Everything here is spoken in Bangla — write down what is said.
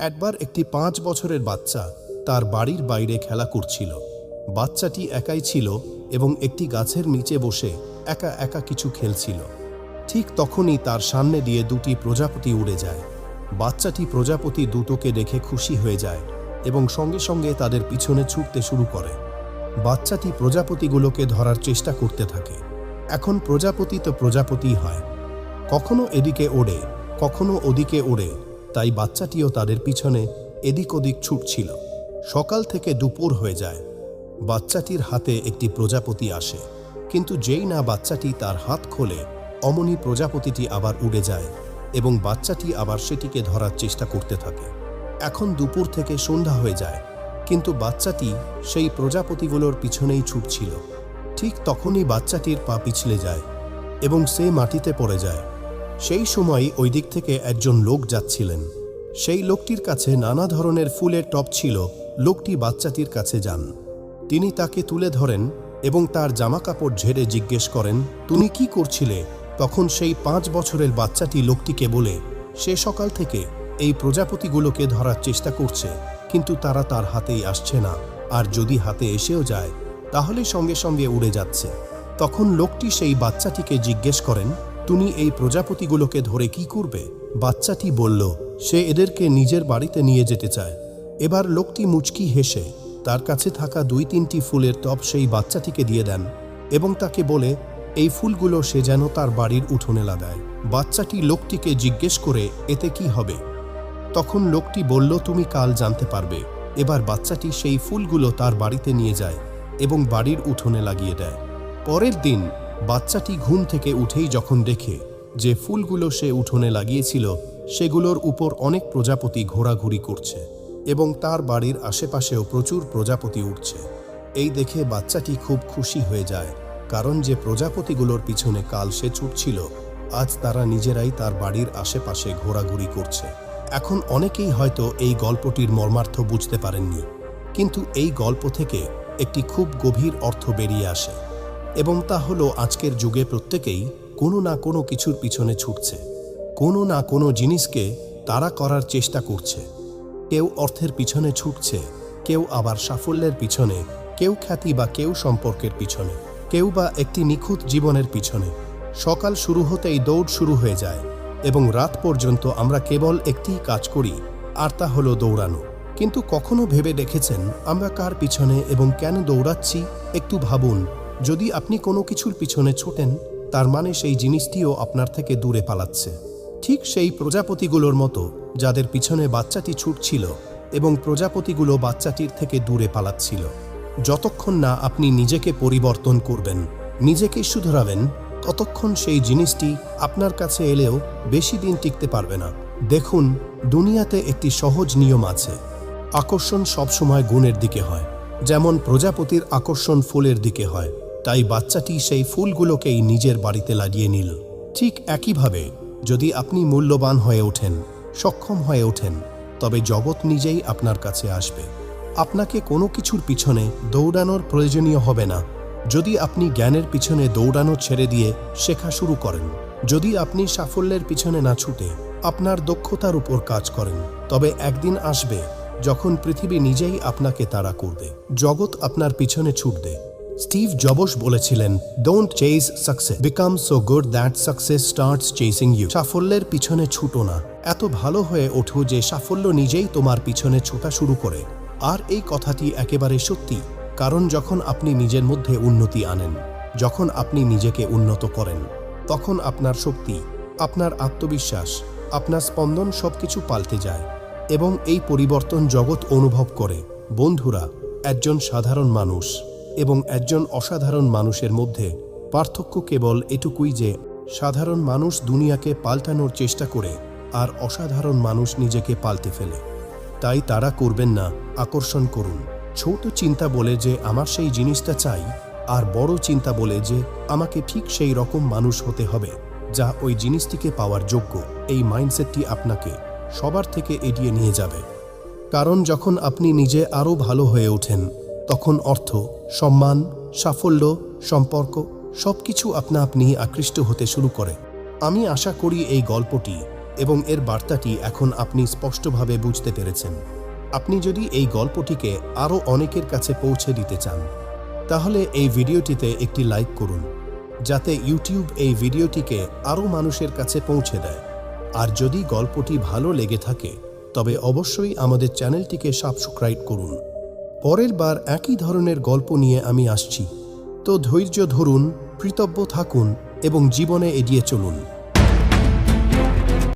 একবার একটি পাঁচ বছরের বাচ্চা তার বাড়ির বাইরে খেলা করছিল। বাচ্চাটি একাই ছিল এবং একটি গাছের নিচে বসে একা একা কিছু খেলছিল। ঠিক তখনই তার সামনে দিয়ে দুটি প্রজাপতি উড়ে যায়। বাচ্চাটি প্রজাপতি দুটোকে দেখে খুশি হয়ে যায় এবং সঙ্গে সঙ্গে তাদের পিছনে ছুটতে শুরু করে। বাচ্চাটি প্রজাপতিগুলোকে ধরার চেষ্টা করতে থাকে। এখন প্রজাপতি তো প্রজাপতি হয়। কখনো এদিকে ওড়ে, কখনো ওদিকে ওড়ে তাই বাচ্চাটিও তাদের পিছনে এদিক ওদিক ছুটছিল। সকাল থেকে দুপুর হয়ে যায়। বাচ্চাটির হাতে একটি প্রজাপতি আসে। কিন্তু যেই না বাচ্চাটি তার হাত খোলে, অমনি প্রজাপতিটি আবার উড়ে যায় এবং বাচ্চাটি আবার সেটিকে ধরার চেষ্টা করতে থাকে। এখন দুপুর থেকে সন্ধ্যা হয়ে যায়, কিন্তু বাচ্চাটি সেই প্রজাপতিগুলোর পিছনেই ছুটছিল। ঠিক তখনই বাচ্চাটির পা পিছলে যায় এবং সে মাটিতে পড়ে যায়। সেই সময় ওই দিক থেকে একজন লোক যাচ্ছিলেন। সেই লোকটির কাছে নানা ধরনের ফুলের টপ ছিল। লোকটি বাচ্চাটির কাছে যান। তিনি তাকে তুলে ধরেন এবং তার জামাকাপড় ঝেড়ে জিজ্ঞেস করেন, তুমি কি করছিলে? তখন সেই পাঁচ বছরের বাচ্চাটি লোকটিকে বলে, সে সকাল থেকে এই প্রজাপতিগুলোকে ধরার চেষ্টা করছে, কিন্তু তারা তার হাতেই আসছে না। আর যদি হাতে এসেও যায়, তাহলে সঙ্গে সঙ্গে উড়ে যাচ্ছে। তখন লোকটি সেই বাচ্চাটিকে জিজ্ঞেস করেন তুমি এই প্রজাপতিগুলোকে ধরে কি করবে? বাচ্চাটি বলল, সে এদেরকে নিজের বাড়িতে নিয়ে যেতে চায়। এবার লোকটি মুচকি হেসে, তার কাছে থাকা দুই তিনটি ফুলের টব সেই বাচ্চাটিকে দিয়ে দেন। এবং তাকে বলে, এই ফুলগুলো সে যেন তার বাড়ির উঠোনে লাগায়। বাচ্চাটি লোকটিকে জিজ্ঞেস করে, এতে কি হবে? তখন লোকটি বলল, তুমি কাল জানতে পারবে। এবার বাচ্চাটি সেই ফুলগুলো তার বাড়িতে নিয়ে যায় এবং বাড়ির উঠোনে লাগিয়ে দেয়। পরের দিন বাচ্চাটি ঘুম থেকে উঠেই যখন দেখে যে ফুলগুলো সে উঠোনে লাগিয়েছিল, সেগুলোর উপর অনেক প্রজাপতি ঘোরাঘুরি করছে এবং তার বাড়ির আশেপাশেও প্রচুর প্রজাপতি উঠছে। এই দেখে বাচ্চাটি খুব খুশি হয়ে যায়, কারণ যে প্রজাপতিগুলোর পিছনে কাল সে ছুটছিল, আজ তারা নিজেরাই তার বাড়ির আশেপাশে ঘোরাঘুরি করছে। এখন অনেকেই হয়তো এই গল্পটির মর্মার্থ বুঝতে পারেননি, কিন্তু এই গল্প থেকে একটি খুব গভীর অর্থ বেরিয়ে আসে। এবং তা হলো আজকের যুগে প্রত্যেকেই কোনো না কোনো কিছুর পিছনে ছুটছে। কোনো না কোনো জিনিসকে তারা করার চেষ্টা করছে। কেউ অর্থের পিছনে ছুটছে, কেউ আবার সাফল্যের পিছনে, কেউ খ্যাতি বা কেউ সম্পর্কের পিছনে, কেউ বা একটি নিখুঁত জীবনের পিছনে। সকাল শুরু হতেই দৌড় শুরু হয়ে যায় এবং রাত পর্যন্ত আমরা কেবল একটিই কাজ করি, আর তা হলো দৌড়ানো। কিন্তু কখনো ভেবে দেখেছেন আমরা কার পিছনে এবং কেন দৌড়াচ্ছি? একটু ভাবুন। যদি আপনি কোনো কিছুর পিছনে ছোটেন, তার মানে সেই জিনিসটিও আপনার থেকে দূরে পালাচ্ছে। ঠিক সেই প্রজাপতিগুলোর মতো, যাদের পিছনে বাচ্চাটি ছুটছিল এবং প্রজাপতিগুলো বাচ্চাটির থেকে দূরে পালাচ্ছিল। যতক্ষণ না আপনি নিজেকে পরিবর্তন করবেন, নিজেকে শুধরাবেন, ততক্ষণ সেই জিনিসটি আপনার কাছে এলেও বেশি দিন টিকতে পারবে না। দেখুন, দুনিয়াতে একটি সহজ নিয়ম আছে। আকর্ষণ সবসময় গুণের দিকে হয়, যেমন প্রজাপতির আকর্ষণ ফুলের দিকে হয়। তাই বাচ্চাটি সেই ফুলগুলোকেই নিজের বাড়িতে লাগিয়ে নিল। ঠিক একইভাবে যদি আপনি মূল্যবান হয়ে ওঠেন, সক্ষম হয়ে ওঠেন, তবে জগৎ নিজেই আপনার কাছে আসবে। আপনাকে কোনো কিছুর পিছনে দৌড়ানোর প্রয়োজনীয় হবে না। যদি আপনি জ্ঞানের পিছনে দৌড়ানো ছেড়ে দিয়ে শেখা শুরু করেন, যদি আপনি সাফল্যের পিছনে না ছুটে আপনার দক্ষতার উপর কাজ করেন, তবে একদিন আসবে যখন পৃথিবী নিজেই আপনাকে তাড়া করবে। জগৎ আপনার পিছনে ছুটবে। স্টিভ জবস বলেছিলেন don't chase success become so good that success starts chasing you সাফল্যের পিছনে ছুটো না। এত ভালো হয়ে ওঠো যে সাফল্য নিজেই তোমার পিছনে ছোটা শুরু করে। আর এই কথাটি একেবারে সত্যি, কারণ যখন আপনি নিজের মধ্যে উন্নতি আনেন, যখন আপনি নিজেকে উন্নত করেন, তখন আপনার শক্তি, আপনার আত্মবিশ্বাস, আপনার স্পন্দন সবকিছু পাল্টে যায় এবং এই পরিবর্তন জগৎ অনুভব করে। বন্ধুরা, একজন সাধারণ মানুষ। এবং একজন অসাধারণ মানুষের মধ্যে পার্থক্য কেবল এটুকুই যে সাধারণ মানুষ দুনিয়াকে পাল্টানোর চেষ্টা করে আর অসাধারণ মানুষ নিজেকে পাল্টে ফেলে। তাই তারা করবেন না, আকর্ষণ করুন। ছোট চিন্তা বলে যে আমার সেই জিনিসটা চাই, আর বড় চিন্তা বলে যে আমাকে ঠিক সেই রকম মানুষ হতে হবে, যা ওই জিনিসটিকে পাওয়ার যোগ্য। এই মাইন্ডসেটটি আপনাকে সবার থেকে এড়িয়ে নিয়ে যাবে। কারণ যখন আপনি নিজে আরও ভালো হয়ে ওঠেন তখন অর্থ, সম্মান, সাফল্য, সম্পর্ক সব কিছু আপনা আপনি আকৃষ্ট হতে শুরু করে। আমি আশা করি এই গল্পটি এবং এর বার্তাটি এখন আপনি স্পষ্টভাবে বুঝতে পেরেছেন। আপনি যদি এই গল্পটিকে আরও অনেকের কাছে পৌঁছে দিতে চান, তাহলে এই ভিডিওটিতে একটি লাইক করুন, যাতে ইউটিউব এই ভিডিওটিকে আরও মানুষের কাছে পৌঁছে দেয়। আর যদি গল্পটি ভালো লেগে থাকে, তবে অবশ্যই আমাদের চ্যানেলটিকে সাবস্ক্রাইব করুন। পরের বার একই ধরনের গল্প নিয়ে আমি আসছি। তো ধৈর্য ধরুন, কৃতজ্ঞ থাকুন এবং জীবনে এগিয়ে চলুন।